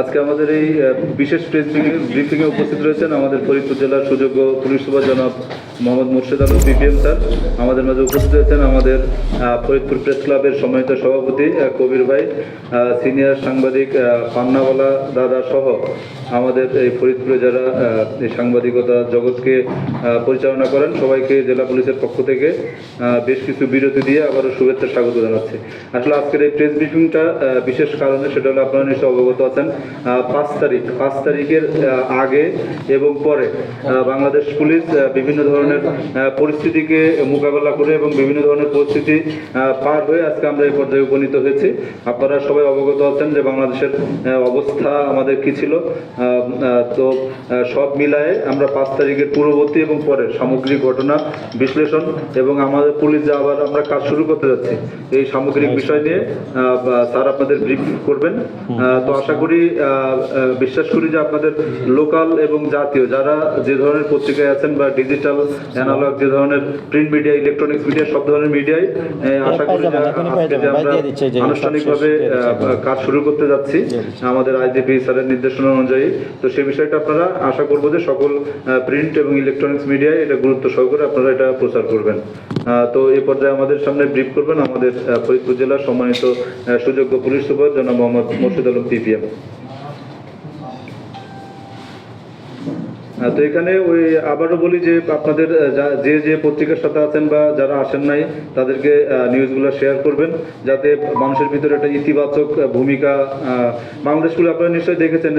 আজকে আমাদের এই বিশেষ প্রেস ব্রিফিং এ উপস্থিত রয়েছেন আমাদের ফরিদপুর জেলার সুযোগ্য পুলিশ সুপার জনাব মোহাম্মদ মুর্শিদ আলম, বিপিএম স্যার, আমাদের মাঝে উপস্থিত রয়েছেন আমাদের ফরিদপুর প্রেস ক্লাবের সম্মানিত সভাপতি কবির ভাই সিনিয়র সাংবাদিক পান্নাওয়ালা দাদা সহ আমাদের এই ফরিদপুরে যারা এই সাংবাদিকতা জগৎকে পরিচালনা করেন, সবাইকে জেলা পুলিশের পক্ষ থেকে বেশ কিছু বিরতি দিয়ে আবারও শুভেচ্ছা, স্বাগত জানাচ্ছি। আসলে আজকের এই প্রেস ব্রিফিংটা বিশেষ কারণে সেটা হলো আপনারা নিশ্চয় অবগত আছেন পাঁচ তারিখ, পাঁচ তারিখের আগে এবং পরে বাংলাদেশ পুলিশ বিভিন্ন ধরনের আহ, পরিস্থিতিকে মোকাবেলা করে এবং বিভিন্ন ধরনের পরিস্থিতি পার হয়ে আজকে আমরা এই পর্যায়ে উপনীত হয়েছি। আপনারা সবাই অবগত আছেন যে বাংলাদেশের অবস্থা আমাদের কি ছিল? তো সব মিলায়ে আমরা পাঁচ তারিখের পূর্ববর্তী এবং পরের সামগ্রিক ঘটনা বিশ্লেষণ এবং আমাদের পুলিশ যে আবার আমরা কাজ শুরু করতে যাচ্ছি এই সামগ্রিক বিষয় নিয়ে স্যার আপনাদের ব্রিফ করবেন। আহ, তো আশা করি বিশ্বাস করি যে আপনাদের লোকাল এবং জাতীয় যারা যে ধরনের পত্রিকায় আছেন বা ডিজিটাল অ্যানালগ যে ধরনের প্রিন্ট মিডিয়া ইলেকট্রনিক্স মিডিয়া সব ধরনের মিডিয়াই আশা করি যে আমরা আনুষ্ঠানিকভাবে কাজ শুরু করতে যাচ্ছি আমাদের আইজিপি স্যারের নির্দেশনা অনুযায়ী। তো সেই বিষয়টা আপনারা আশা করব যে সকল প্রিন্ট এবং ইলেকট্রনিক্স মিডিয়ায় এটা গুরুত্ব সহকারে আপনারা এটা প্রচার করবেন। তো এই পর্যায়ে আমাদের সামনে ব্রিফ করবেন আমাদের ফরিদপুর জেলার সম্মানিত সুযোগ্য পুলিশ সুপার জনাব মোহাম্মদ মোর্শেদ আলম পিপিএম তো এখানে ওই আবারও বলি যে আপনাদের যা- যে পত্রিকার সাথে আছেন বা যারা আসেন নাই, তাদেরকে নিউজগুলো শেয়ার করবেন, যাতে মানুষের ভিতরে একটা ইতিবাচক ভূমিকা বাংলাদেশগুলো আপনারা নিশ্চয়ই দেখেছেন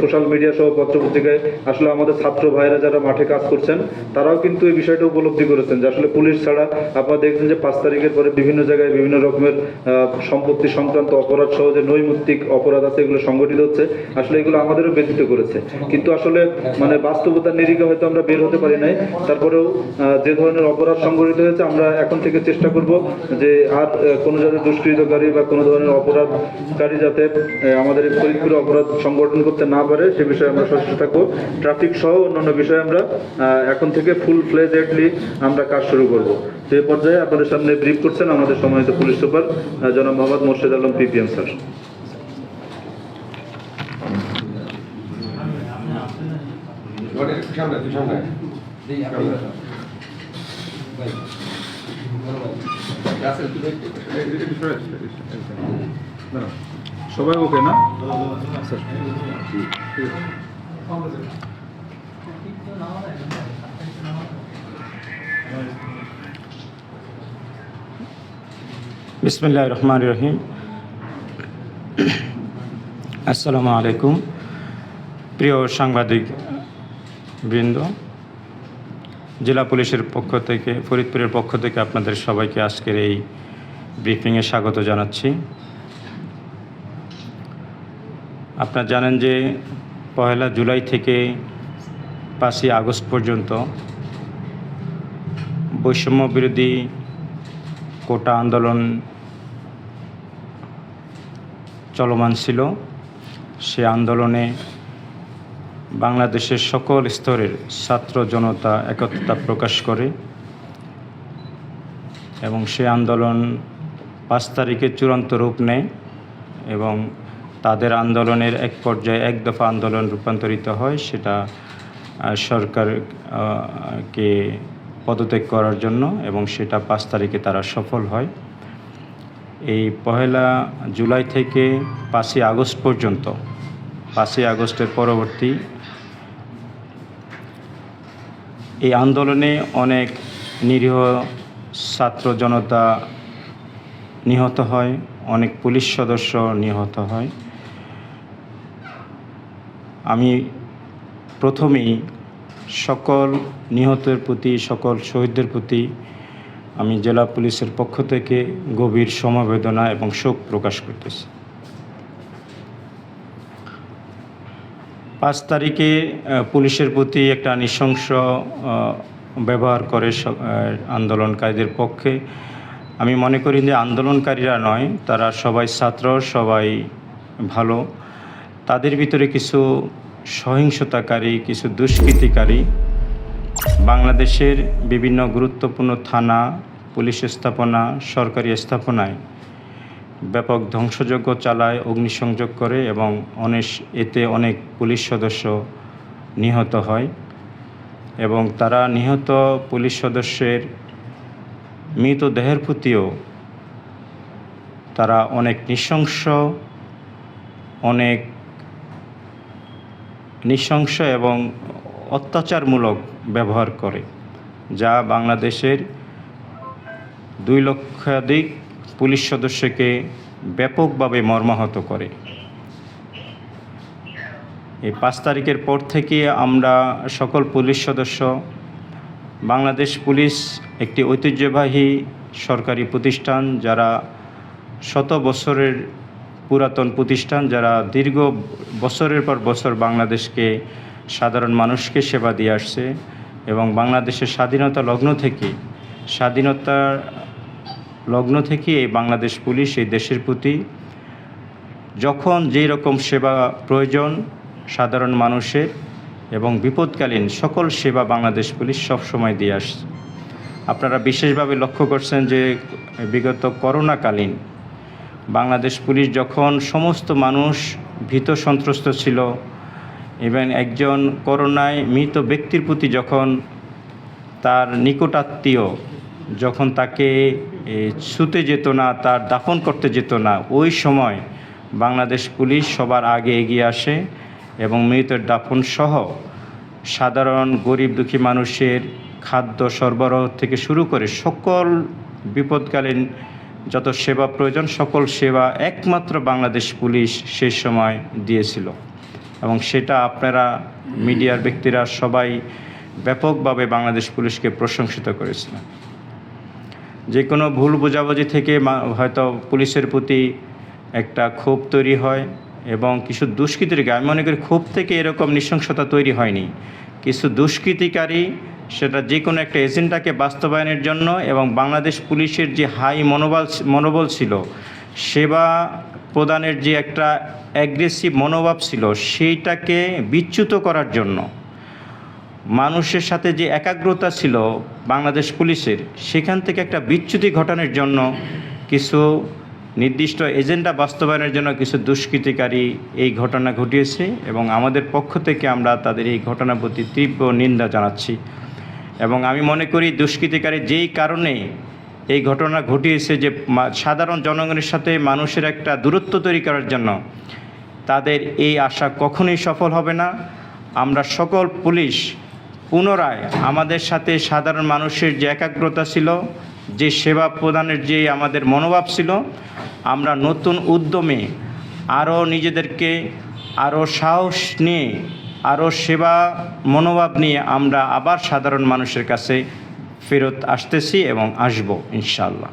সোশ্যাল মিডিয়া সহ পত্রপত্রিকায় আসলে আমাদের ছাত্র ভাইরা যারা মাঠে কাজ করছেন, তারাও কিন্তু এই বিষয়টা উপলব্ধি করেছেন যে আসলে পুলিশ ছাড়া আপনারা দেখছেন যে পাঁচ তারিখের পরে বিভিন্ন জায়গায় বিভিন্ন রকমের সম্পত্তি সংক্রান্ত অপরাধ সহ যে নৈমিত্তিক অপরাধ আছে, এগুলো সংগঠিত হচ্ছে, আসলে এগুলো আমাদেরও ব্যতীত করেছে। কিন্তু আসলে মানে বাস্তবতার নিরিখে হয়তো আমরা বের হতে পারি নাই। তারপরেও যে ধরনের অপরাধ সংগঠিত হয়েছে, আমরা এখন থেকে চেষ্টা করব যে আর কোনো ধরনের দুষ্কৃতকারী বা কোনো ধরনের অপরাধকারী যাতে আমাদের ফরিদপুরে অপরাধ সংগঠন করতে না পারে, সে বিষয়ে আমরা সচেষ্ট থাকব। ট্রাফিক সহ অন্যান্য বিষয়ে আমরা এখন থেকে ফুল ফ্লেজেডলি আমরা কাজ শুরু করব। এই পর্যায়ে আপনাদের সামনে ব্রিফ করছেন আমাদের সম্মানিত পুলিশ সুপার জনাব মোহাম্মদ মোর্শেদ আলম পিপিএম স্যার ওটা একটু সামনে তুই সামনে সবাই ওকে না বিসমুল্লাহ রহমান রহিম আসসালামু আলাইকুম প্রিয় সাংবাদিক বৃন্দ, জেলা পুলিশের পক্ষ থেকে, ফরিদপুরের পক্ষ থেকে আপনাদের সবাইকে আজকের এই ব্রিফিংয়ে স্বাগত জানাচ্ছি। আপনারা জানেন যে পয়লা জুলাই থেকে পাঁচই আগস্ট পর্যন্ত বৈষম্য বিরোধী কোটা আন্দোলন চলমান ছিল। সে আন্দোলনে বাংলাদেশের সকল স্তরের ছাত্র জনতা একত্রতা প্রকাশ করে এবং সে আন্দোলন পাঁচ তারিখে চূড়ান্ত রূপ নেয় এবং তাদের আন্দোলনের এক পর্যায়ে এক দফা আন্দোলন রূপান্তরিত হয় সেটা আহ, সরকার কে পদত্যাগ করার জন্য এবং সেটা পাঁচ তারিখে তারা সফল হয়। এই পহেলা জুলাই থেকে পাঁচই আগস্ট পর্যন্ত পাঁচই আগস্টের পরবর্তী এই আন্দোলনে অনেক নিরীহ ছাত্র জনতা নিহত হয়, অনেক পুলিশ সদস্য নিহত হয়। আমি প্রথমেই সকল নিহতের প্রতি, সকল শহীদদের প্রতি আমি জেলা পুলিশের পক্ষ থেকে গভীর সমবেদনা এবং শোক প্রকাশ করতেছি। পাঁচ তারিখে পুলিশের প্রতি একটা নৃশংস ব্যবহার করে আন্দোলনকারীদের পক্ষে। আমি মনে করি যে আন্দোলনকারীরা নয়, তারা সবাই ছাত্র, সবাই ভালো। তাদের ভিতরে কিছু সহিংসতাকারী, কিছু দুষ্কৃতিকারী। বাংলাদেশের বিভিন্ন গুরুত্বপূর্ণ থানা, পুলিশ স্থাপনা, সরকারি স্থাপনায় ব্যাপক ধ্বংসযজ্ঞ চালায়, অগ্নিসংযোগ করে এবং অনেক এতে অনেক পুলিশ সদস্য নিহত হয় এবং তারা নিহত পুলিশ সদস্যের মৃতদেহের প্রতিও তারা অনেক নৃশংস অনেক নৃশংস এবং অত্যাচারমূলক ব্যবহার করে, যা বাংলাদেশের দুই লক্ষাধিক পুলিশ সদস্যকে ব্যাপকভাবে মর্মাহত করে। এই পাঁচ তারিখের পর থেকে আমরা সকল পুলিশ সদস্য, বাংলাদেশ পুলিশ একটি ঐতিহ্যবাহী সরকারি প্রতিষ্ঠান যারা শত বছরের পুরাতন প্রতিষ্ঠান, যারা দীর্ঘ বছরের পর বছর বাংলাদেশকে, সাধারণ মানুষকে সেবা দিয়ে আসছে এবং বাংলাদেশের স্বাধীনতা লগ্ন থেকে স্বাধীনতার লগ্ন থেকে এই বাংলাদেশ পুলিশ এই দেশের প্রতি যখন যেই রকম সেবা প্রয়োজন সাধারণ মানুষের এবং বিপদকালীন সকল সেবা বাংলাদেশ পুলিশ সবসময় দিয়ে আসছে আপনারা বিশেষভাবে লক্ষ্য করছেন যে বিগত করোনাকালীন বাংলাদেশ পুলিশ যখন সমস্ত মানুষ ভীত সন্ত্রস্ত ছিল এবং একজন করোনায় মৃত ব্যক্তির প্রতি যখন তার নিকটাত্মীয় যখন তাকে ছুতে যেত না, তার দাফন করতে যেত না, ওই সময় বাংলাদেশ পুলিশ সবার আগে এগিয়ে আসে এবং মৃতের দাফন সহ সাধারণ গরিব দুঃখী মানুষের খাদ্য সরবরাহ থেকে শুরু করে সকল বিপদকালীন যত সেবা প্রয়োজন, সকল সেবা একমাত্র বাংলাদেশ পুলিশ সেই সময় দিয়েছিল। এবং সেটা আপনারা, মিডিয়ার ব্যক্তিরা সবাই ব্যাপকভাবে বাংলাদেশ পুলিশকে প্রশংসিত করেছিলেন। যে কোনো ভুল বোঝাবুঝি থেকে হয়তো পুলিশের প্রতি একটা ক্ষোভ তৈরি হয় এবং কিছু দুষ্কৃতিকারী আমি মনে করি ক্ষোভ থেকে এরকম নৃশংসতা তৈরি হয়নি। কিছু দুষ্কৃতিকারী সেটা যে কোনো একটা এজেন্ডাকে বাস্তবায়নের জন্য এবং বাংলাদেশ পুলিশের যে হাই মনোবল মনোবল ছিল, সেবা প্রদানের যে একটা অ্যাগ্রেসিভ মনোভাব ছিল, সেইটাকে বিচ্যুত করার জন্য মানুষের সাথে যে একাগ্রতা ছিল বাংলাদেশ পুলিশের, সেখান থেকে একটা বিচ্যুতি ঘটানোর জন্য কিছু নির্দিষ্ট এজেন্ডা বাস্তবায়নের জন্য কিছু দুষ্কৃতিকারী এই ঘটনা ঘটিয়েছে এবং আমাদের পক্ষ থেকে আমরা তাদের এই ঘটনার প্রতি তীব্র নিন্দা জানাচ্ছি। এবং আমি মনে করি দুষ্কৃতিকারী যেই কারণে এই ঘটনা ঘটিয়েছে যে সাধারণ জনগণের সাথে মানুষের একটা দূরত্ব তৈরি করার জন্য তাদের এই আশা কখনোই সফল হবে না। আমরা সকল পুলিশ পুনরায় আমাদের সাথে সাধারণ মানুষের যে একাগ্রতা ছিল, যে সেবা প্রদানের যে আমাদের মনোভাব ছিল, আমরা নতুন উদ্যমে আরও নিজেদেরকে আরও সাহস নিয়ে, আরও সেবা মনোভাব নিয়ে আমরা আবার সাধারণ মানুষের কাছে ফেরত আসতেছি এবং আসব ইনশাল্লাহ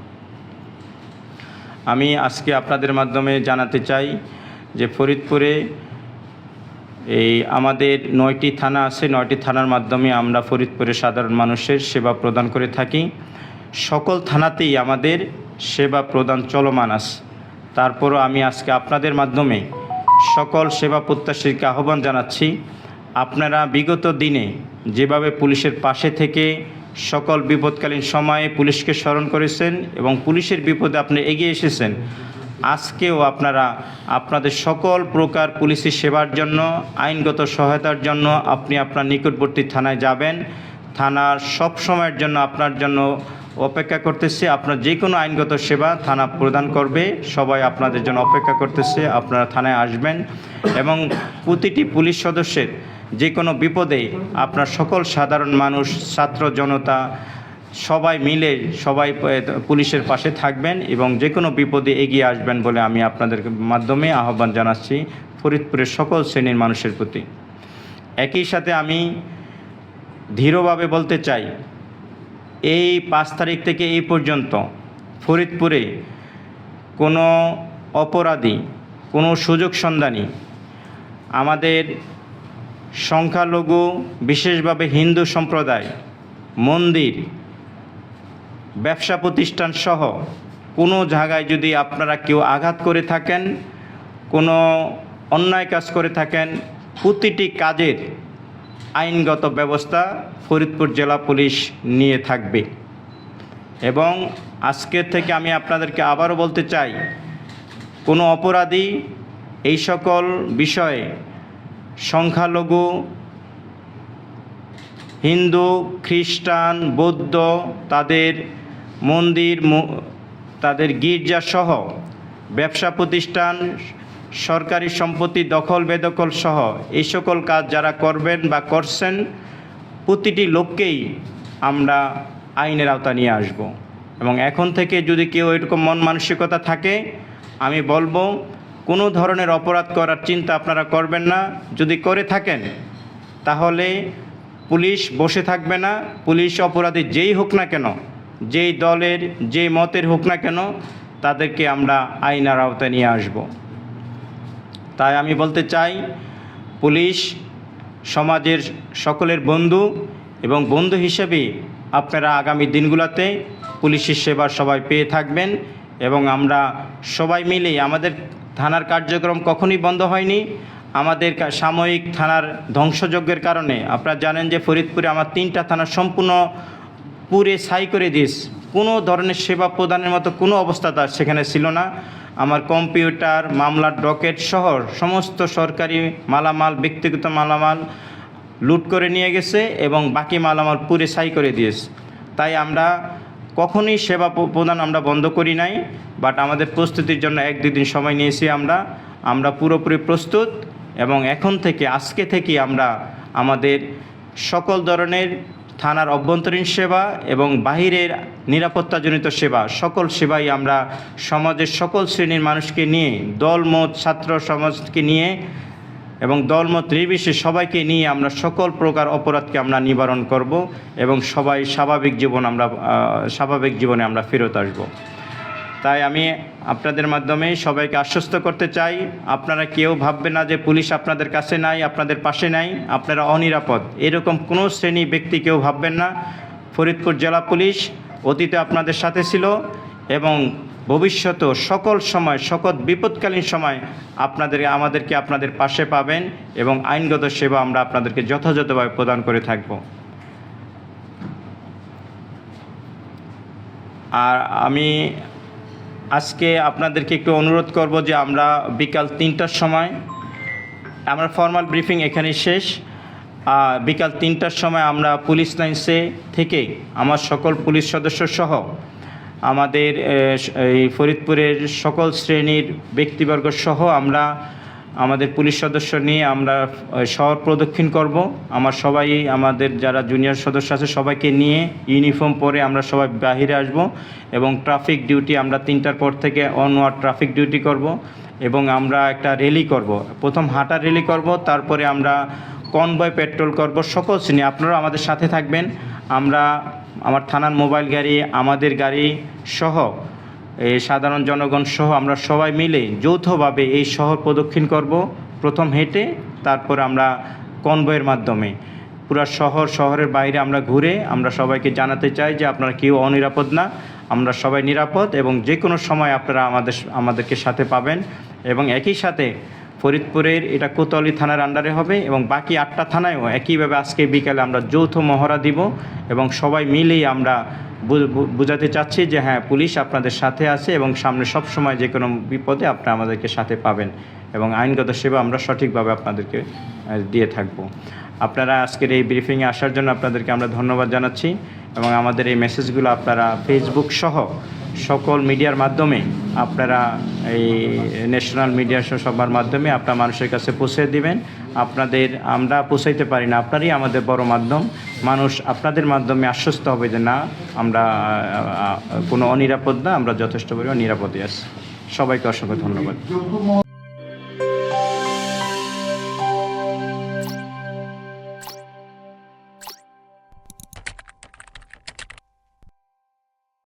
আমি আজকে আপনাদের মাধ্যমে জানাতে চাই যে ফরিদপুরে এই আমাদের নয়টি থানা আছে, নয়টি থানার মাধ্যমে আমরা ফরিদপুরে সাধারণ মানুষের সেবা প্রদান করে থাকি। সকল থানাতেই আমাদের সেবা প্রদান চলমান আছে। তারপরও আমি আজকে আপনাদের মাধ্যমে সকল সেবা প্রত্যাশীকে আহ্বান জানাচ্ছি, আপনারা বিগত দিনে যেভাবে পুলিশের পাশে থেকে সকল বিপদকালীন সময়ে পুলিশকে স্মরণ করেছেন এবং পুলিশের বিপদে আপনি এগিয়ে এসেছেন আজকেও আপনারা আপনাদের সকল প্রকার পুলিশি সেবার জন্য, আইনগত সহায়তার জন্য আপনি আপনার নিকটবর্তী থানায় যাবেন। থানার সব সময়ের জন্য আপনার জন্য অপেক্ষা করতেছে। আপনার যে কোনো আইনগত সেবা থানা প্রদান করবে। সবাই আপনাদের জন্য অপেক্ষা করতেছে। আপনারা থানায় আসবেন এবং প্রতিটি পুলিশ সদস্যের যে কোনো বিপদে আপনার সকল সাধারণ মানুষ, ছাত্র, জনতা সবাই মিলে সবাই পুলিশের পাশে থাকবেন এবং যে কোনো বিপদে এগিয়ে আসবেন বলে আমি আপনাদের মাধ্যমে আহ্বান জানাচ্ছি ফরিদপুরের সকল শ্রেণির মানুষের প্রতি। একই সাথে আমি ধীরভাবে বলতে চাই, এই পাঁচ তারিখ থেকে এই পর্যন্ত ফরিদপুরে কোনো অপরাধী, কোনো সুযোগ সন্ধানী আমাদের সংখ্যালঘু, বিশেষভাবে হিন্দু সম্প্রদায়, মন্দির ব্যবসা প্রতিষ্ঠান সহ কোনো জায়গায় যদি আপনারা কেউ আঘাত করে থাকেন, কোনো অন্যায় কাজ করে থাকেন, প্রতিটি কাজের আইনগত ব্যবস্থা ফরিদপুর জেলা পুলিশ নিয়ে থাকবে। এবং আজকের থেকে আমি আপনাদেরকে আবারও বলতে চাই, কোনো অপরাধী এই সকল বিষয়ে সংখ্যালঘু, হিন্দু, খ্রিস্টান, বৌদ্ধ তাদের মন্দির তাদের গির্জা সহ ব্যবসা প্রতিষ্ঠান, সরকারি সম্পত্তি দখল বেদখল সহ এই সকল কাজ যারা করবেন বা করছেন, প্রতিটি লোককেই আমরা আইনের আওতা নিয়ে আসব। এবং এখন থেকে যদি কেউ এরকম মন মানসিকতা থাকে, আমি বলব, কোনো ধরনের অপরাধ করার চিন্তা আপনারা করবেন না। যদি করে থাকেন, তাহলে পুলিশ বসে থাকবে না। পুলিশ অপরাধী যেই হোক না কেন যেই দলের, যেই মতের হোক না কেন, তাদেরকে আমরা আইনার আওতায় নিয়ে আসব। তাই আমি বলতে চাই, পুলিশ সমাজের সকলের বন্ধু এবং বন্ধু হিসেবে আপনারা আগামী দিনগুলোতে পুলিশের সেবা সবাই পেয়ে থাকবেন এবং আমরা সবাই মিলে, আমাদের থানার কার্যক্রম কখনই বন্ধ হয়নি। আমাদের সাময়িক থানার ধ্বংসযজ্ঞের কারণে, আপনারা জানেন যে ফরিদপুরে আমার তিনটা থানা সম্পূর্ণ পুরে ছাই করে দিস। কোনো ধরনের সেবা প্রদানের মতো কোনো অবস্থা তার সেখানে ছিল না। আমার কম্পিউটার, মামলার ডকেট সহ সমস্ত সরকারি মালামাল, ব্যক্তিগত মালামাল লুট করে নিয়ে গেছে এবং বাকি মালামাল পুরে ছাই করে দিয়েছে। তাই আমরা কখনই সেবা প্রদান আমরা বন্ধ করি নাই বাট আমাদের প্রস্তুতির জন্য এক দুই দিন সময় নিয়েছি আমরা। আমরা পুরোপুরি প্রস্তুত এবং এখন থেকে, আজকে থেকে আমরা আমাদের সকল ধরনের থানার অভ্যন্তরীণ সেবা এবং বাহিরের নিরাপত্তাজনিত সেবা, সকল সেবাই আমরা সমাজের সকল শ্রেণির মানুষকে নিয়ে, দলমত, ছাত্র সমাজকে নিয়ে এবং দলমত নির্বিশেষে সবাইকে নিয়ে আমরা সকল প্রকার অপরাধকে আমরা নিবারণ করব এবং সবাই স্বাভাবিক জীবন আমরা স্বাভাবিক জীবনে আমরা ফেরত আসব। তাই আমি আপনাদের মাধ্যমে সবাইকে আশ্বস্ত করতে চাই। আপনারা কেউ ভাববে না যে পুলিশ আপনাদের কাছে নাই, আপনাদের পাশে নাই, আপনারা অনিরাপদ। এরকম কোনো শ্রেণি ব্যক্তি কেউ ভাববেন না। ফরিদপুর জেলা পুলিশ অতীতে আপনাদের সাথে ছিল এবং ভবিষ্যতেও সকল সময়, সকল বিপদকালীন সময় আপনাদের, আমাদেরকে আপনাদের পাশে পাবেন এবং আইনগত সেবা আমরা আপনাদেরকে যথাযথভাবে প্রদান করে থাকব। আর আমি আজকে আপনাদেরকে একটু অনুরোধ করব যে আমরা বিকাল তিনটার সময়, আমরা ফর্মাল ব্রিফিং এখানে শেষ। বিকাল তিনটার সময় আমরা পুলিশ লাইন্সে থেকে আমার সকল পুলিশ সদস্য সহ আমাদের এই ফরিদপুরের সকল শ্রেণির ব্যক্তিবর্গ সহ আমরা আমাদের পুলিশ সদস্য নিয়ে আমরা শহর প্রদক্ষিণ করব। আমার সবাই, আমাদের যারা জুনিয়র সদস্য আছে, সবাইকে নিয়ে ইউনিফর্ম পরে আমরা সবাই বাহিরে আসব এবং ট্রাফিক ডিউটি আমরা তিনটার পর থেকে অনওয়ার্ড ট্রাফিক ডিউটি করব এবং আমরা একটা র্যালি করব। প্রথম হাঁটা র্যালি করব, তারপরে আমরা কনভয় পেট্রোল করব। সকল শ্রেণি আপনারা আমাদের সাথে থাকবেন। আমরা, আমার থানার মোবাইল গাড়ি, আমাদের গাড়ি সহ সাধারণ জনগণ সহ আমরা সবাই মিলে যৌথভাবে এই শহর প্রদক্ষিণ করব। প্রথম হেঁটে, তারপর আমরা কনভয়ের মাধ্যমে। পুরো শহর, শহরের বাইরে আমরা ঘুরে আমরা সবাইকে জানাতে চাই যে আপনারা কেউ অনিরাপদ না। আমরা সবাই নিরাপদ এবং যে কোনো সময় আপনারা আমাদের, আমাদেরকে সাথে পাবেন এবং একই সাথে ফরিদপুরের এটা কোতোয়ালি থানার আন্ডারে হবে এবং বাকি আটটা থানায়ও একইভাবে আজকে বিকালে আমরা যৌথ মহড়া দিব এবং সবাই মিলেই আমরা বোঝাতে চাচ্ছি যে হ্যাঁ পুলিশ আপনাদের সাথে আছে এবং সামনে সব সময় যে কোনো বিপদে আপনারা আমাদেরকে সাথে পাবেন এবং আইনগত সেবা আমরা সঠিকভাবে আপনাদেরকে দিয়ে থাকব। আপনারা আজকের এই ব্রিফিংয়ে আসার জন্য আপনাদেরকে আমরা ধন্যবাদ জানাচ্ছি এবং আমাদের এই মেসেজগুলো আপনারা ফেসবুক সহ সকল মিডিয়ার মাধ্যমে আপনারা এই ন্যাশনাল মিডিয়া সবার মাধ্যমে আপনার মানুষের কাছে পৌঁছে দিবেন। আপনাদের আমরা পৌঁছাইতে পারি না, আপনারই আমাদের বড় মাধ্যম। মানুষ আপনাদের মাধ্যমে আশ্বস্ত হবে যে না, আমরা কোনো অনিরাপদ না, আমরা যথেষ্ট পরিমাণ নিরাপদে আছি। সবাইকে অসংখ্য ধন্যবাদ।